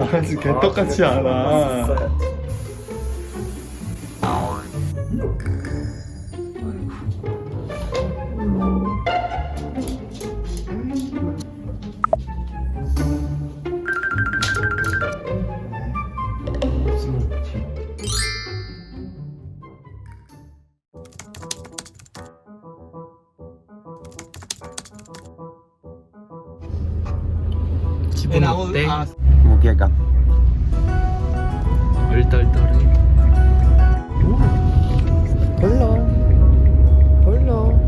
아주 개떡같이 않아. 기분 어때? 무게감. 얼떨떨해. 별로. 별로.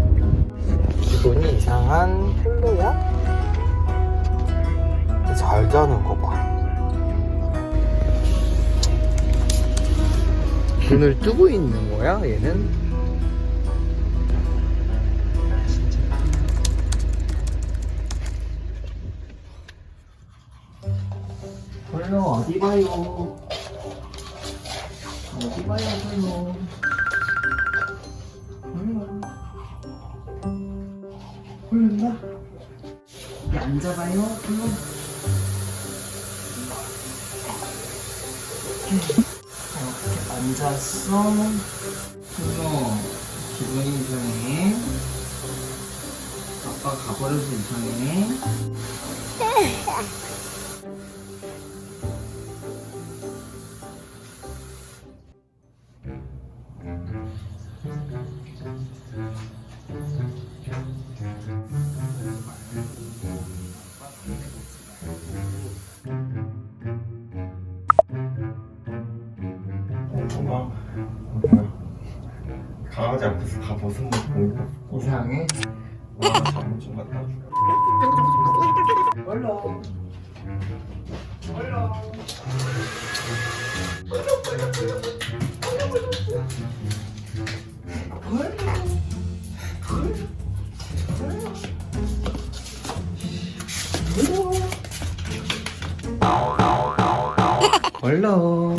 기분이 이상한 폴로야? 잘 자는 거 봐. 눈을 뜨고 있는 거야, 얘는? 어디 봐요? 어디 봐요, 폴로? 홀른다? 여기 앉아봐요, 홀로. 이렇게, 앉았어. 홀로, 기분이 이상해. 아빠 가버려서 이상해. 벗은 거 보니까 이상해? 와 잠옷 좀 갖다 줘 얼른. 얼른. 얼른.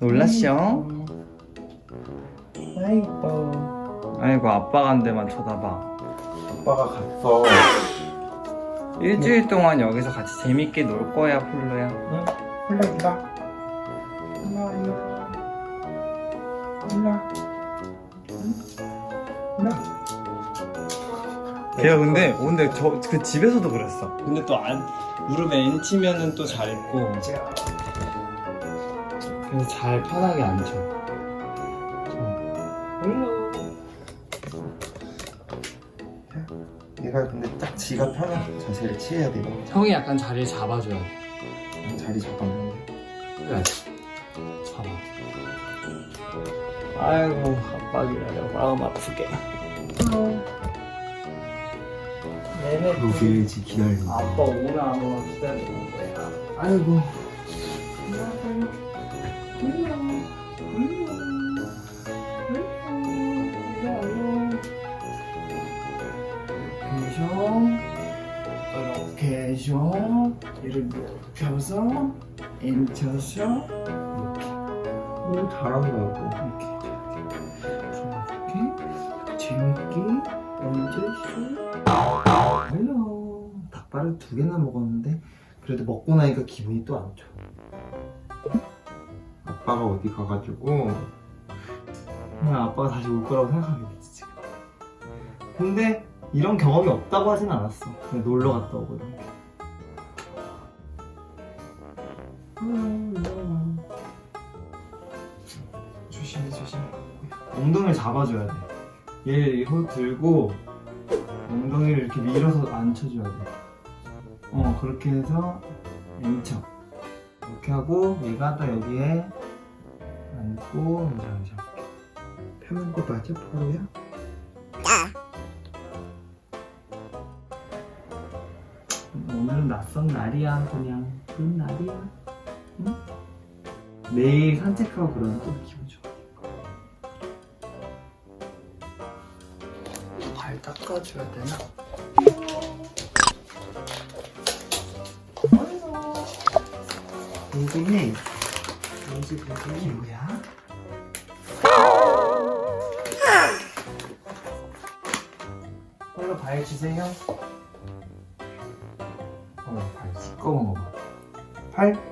놀랐쇼? 아이고. 아이고 아빠가 한 대만 쳐다봐. 아빠가 갔어 일주일 동안 여기서 같이 재밌게 놀 거야, 폴로야. 응? 홀라 일라 일라 일라 일라 걔가 근데 근데 저 그 집에서도 그랬어. 근데 또 안 무릎에 앤치면은 또잘 있고. 그래서 잘 편하게 앉혀. 얘가 근데 딱 지가 편한 자세를 취해야 돼 형이 약간 자리를 잡아줘야 돼. 자리 잡았는데 그래. 잡아. 아이고 압박이라려 마음 아프게. 내내 로게지 기다리는 아빠 오나 안 오나 기다리는 거야. 아이고. 이렇게 해서 얘를 눕혀서 앉혀서 이렇게. 오 잘한다고 이렇게 재밌게 앉아서 헬로. 닭발을 두 개나 먹었는데 그래도 먹고 나니까 기분이 또 안 좋아. 아빠가 어디 가가지고. 그냥 아빠가 다시 올 거라고 생각하게 됐지 지금. 근데 이런 경험이 없다고 하진 않았어. 그냥 놀러 갔다 오고 이 조심해 조심해 엉덩이를 잡아줘야 돼. 얘를 이렇게 들고 엉덩이를 이렇게 밀어서 앉혀줘야 돼 어 그렇게 해서 앉혀 이렇게 하고 얘가 딱 여기에 앉고 잠시 잡게. 편한 거 맞아? 포로야? 오늘은 낯선 날이야 그냥. 그런 날이야. 응? 내일 산책하고 그러면 또 기분 좋아 닦아줘야 되나? 궁금해 뭔지 궁금해 뭐야? 홀로 발 주세요 어, 발 시꺼먼 거 봐. 팔.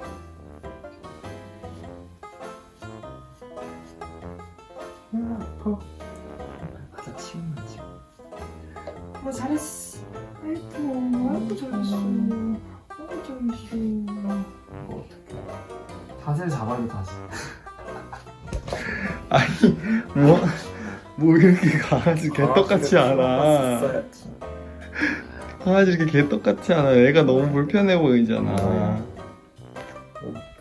돼 다시. 아니 뭐. 뭐 이렇게 강아지 개떡같이 않아. 강아지 이렇게 개떡같이 않아. 애가 너무 불편해 보이잖아.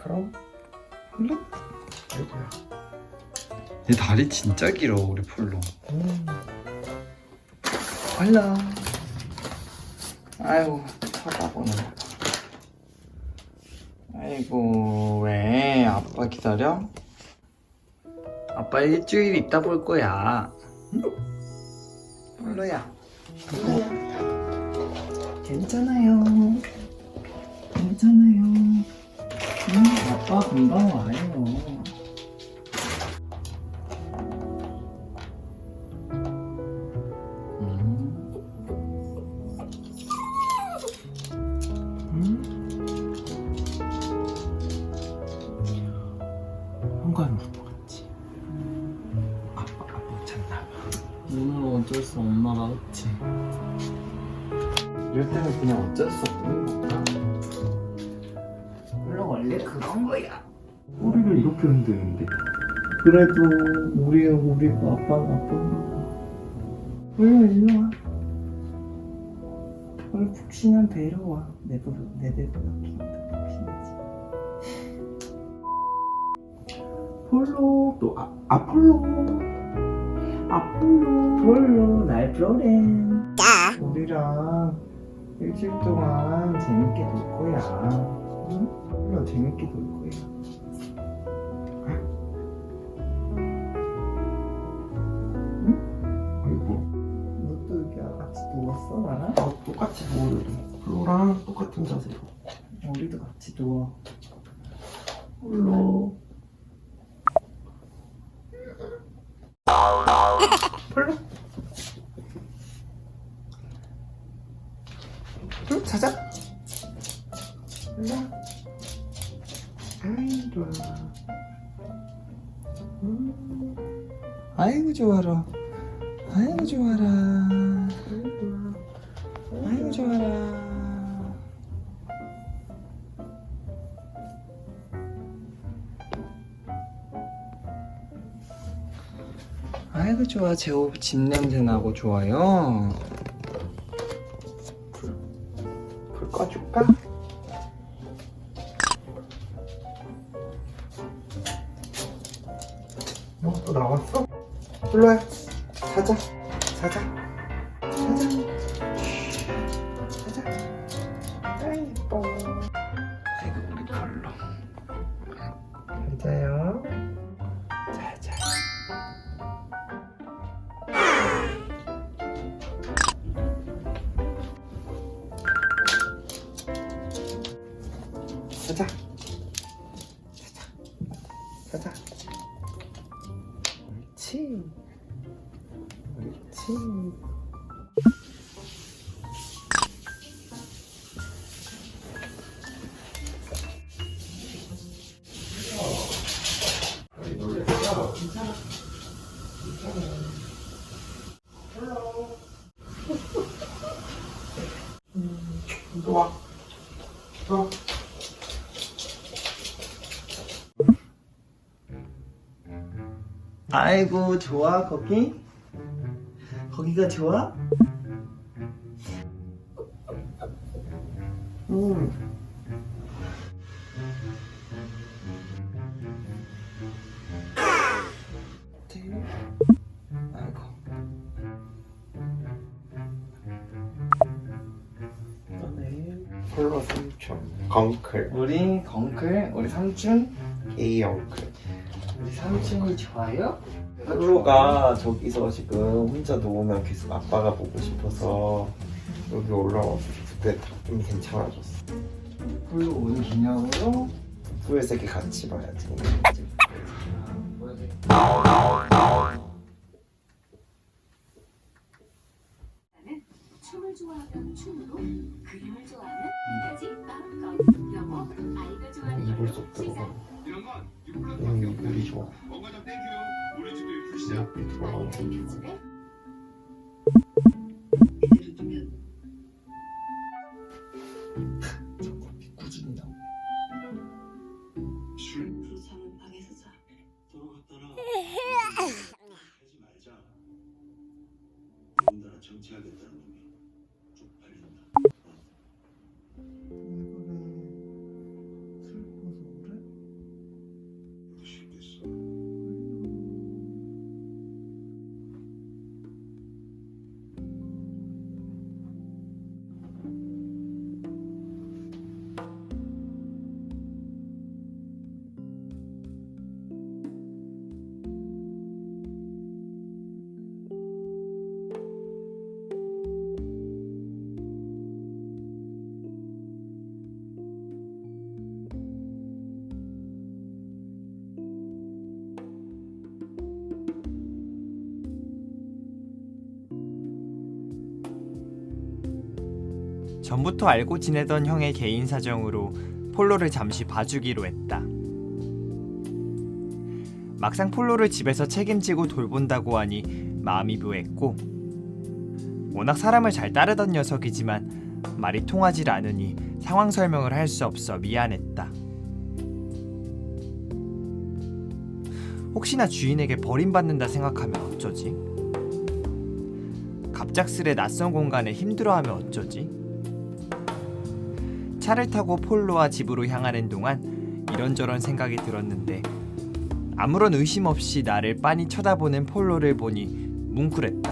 그럼? 폴로? 아이고야. 얘 다리 진짜 길어 우리 폴로. 빨라. 아이고 쳐다보네 아이고 왜 아빠 기다려? 아빠 일주일 있다 볼 거야. 폴로야. 괜찮아요. 괜찮아요. 응, 아빠 금방 와요. 이럴 때는 그냥 어쩔 수 없는 거야. 원래 원래 그런 거야. 꼬리를 이렇게 흔드는데. 그래도 우리 우리 아빠는 아빠는 일로 일로 와. 원래 푹신한 배로 와. 내 배로 키운다 푹신하지. 폴로 또 아, 아폴로 아폴로 폴로 날 프로렌 우리랑 일주일 동안 재밌게 놀 거야. 응? 폴로 재밌게 놀 거야. 응? 아이고. 너도 여기 같이 누웠어 나랑? 어, 똑같이 누워 우리 폴로랑 똑같은 자세로. 우리도 같이 누워. 폴로. 폴로 아이고 좋아. 제옷 집 냄새 나고 좋아요. 불, 불 꺼줄까? 어? 또 나왔어? 불러야 자자 자자 자자 자자. 아이 예뻐 옳지. 옳지. 좋아 좋아 아이고 좋아 거기? 거기가 좋아? 음. 아이고 폴로 삼촌 건클 우리 덩클 우리 삼촌 A 엉클 우리 삼촌이 좋아요? 폴로가 저기서 지금 혼자 누우면 계속 아빠가 보고 싶어서 여기 올라와서 그때 좀 괜찮아졌어 홀로 온 기념으로 후에서 이렇게 같이 봐야지 춤을 춤으로, 그림을 좋아하면 이까지 마음껏 영어 알려줘. 이런 건 음, 물이 좋아. 뭔가 좀 땡큐. 우리 집도 예쁘시죠? 아, 전부터 알고 지내던 형의 개인 사정으로 폴로를 잠시 봐주기로 했다. 막상 폴로를 집에서 책임지고 돌본다고 하니 마음이 묘했고 워낙 사람을 잘 따르던 녀석이지만 말이 통하질 않으니 상황 설명을 할 수 없어 미안했다. 혹시나 주인에게 버림받는다 생각하면 어쩌지? 갑작스레 낯선 공간에 힘들어하면 어쩌지? 차를 타고 폴로와 집으로 향하는 동안 이런저런 생각이 들었는데 아무런 의심 없이 나를 빤히 쳐다보는 폴로를 보니 뭉클했다.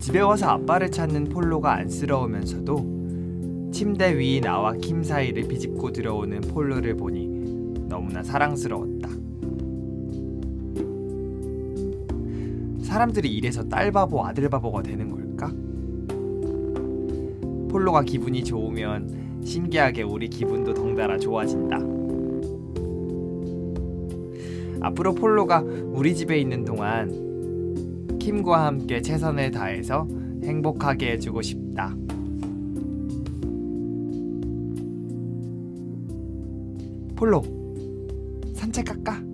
집에 와서 아빠를 찾는 폴로가 안쓰러우면서도 침대 위 나와 킴 사이를 비집고 들어오는 폴로를 보니 너무나 사랑스러웠다. 사람들이 이래서 딸 바보 아들 바보가 되는 걸까? 폴로가 기분이 좋으면 신기하게 우리 기분도 덩달아 좋아진다. 앞으로 폴로가 우리 집에 있는 동안 킴과 함께 최선을 다해서 행복하게 해주고 싶다. 폴로, 산책 갈까?